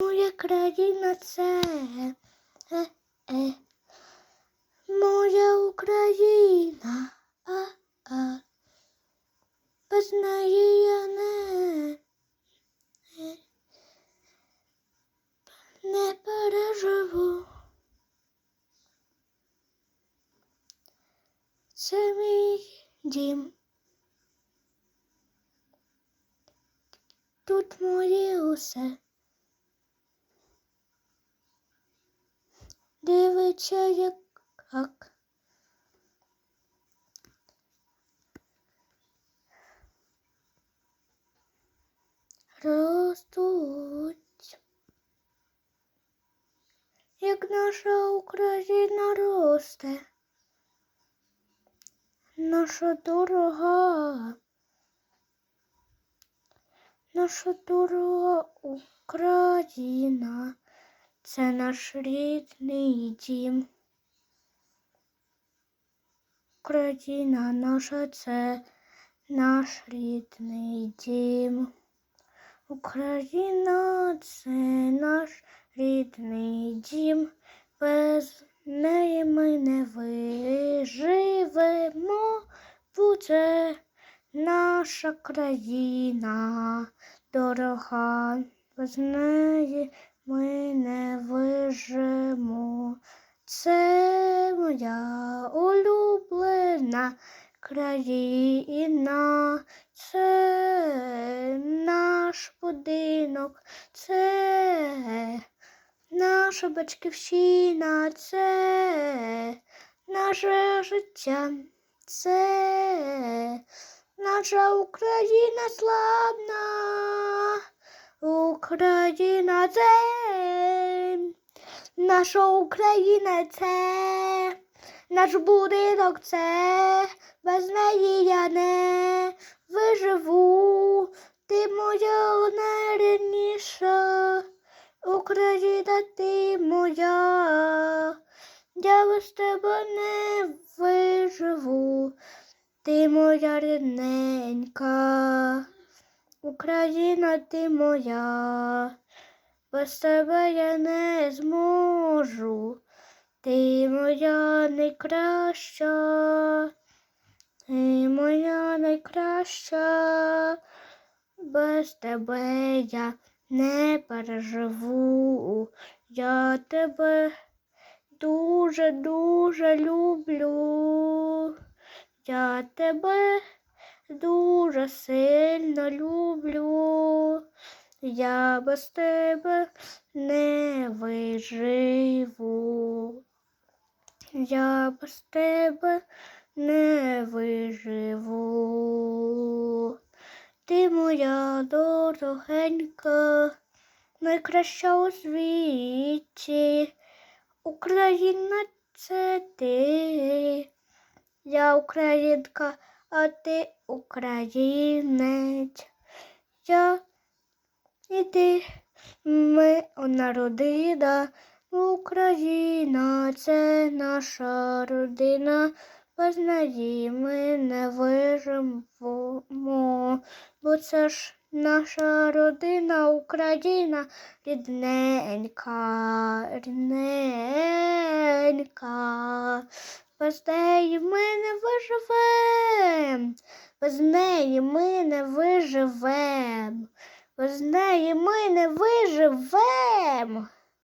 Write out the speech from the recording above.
Моя країна це е, е. моя Україна, а, а. без неї я не, е, не переживу. Це мій дім. Тут моє усе. Дивиться, як? Як наша Україна росте, наша дорога, наша дорога Україна. Це наш рідний дім. Україна наша це наш рідний дім. Україна це наш рідний дім. Без неї ми не виживемо. Бо це наша країна дорога. Без неї ми не вижимо. Це моя улюблена країна, це наш будинок, це наша батьківщина, це наше життя, це наша Україна славна. Україна це наша Україна це наш будинок це без неї я не виживу. Ти моя найрідніша Україна, ти моя. Я без тебе не виживу. Ти моя рідненька. Україна ти моя, без тебе я не зможу. Ти моя найкраща, ти моя найкраща, без тебе я не переживу. Я тебе дуже, дуже люблю. Я тебе дуже сильно люблю. Я без тебе не виживу. Я без тебе не виживу. Ти моя дорогенька, найкраща у світі. Україна це ти. Я українка а ти українець. Я і ти, ми одна родина, Україна це наша родина, без неї ми не виживемо, бо це ж наша родина, Україна рідненька, рідненька. Без неї ми не виживем. Без неї ми не виживем. Без неї ми не виживем.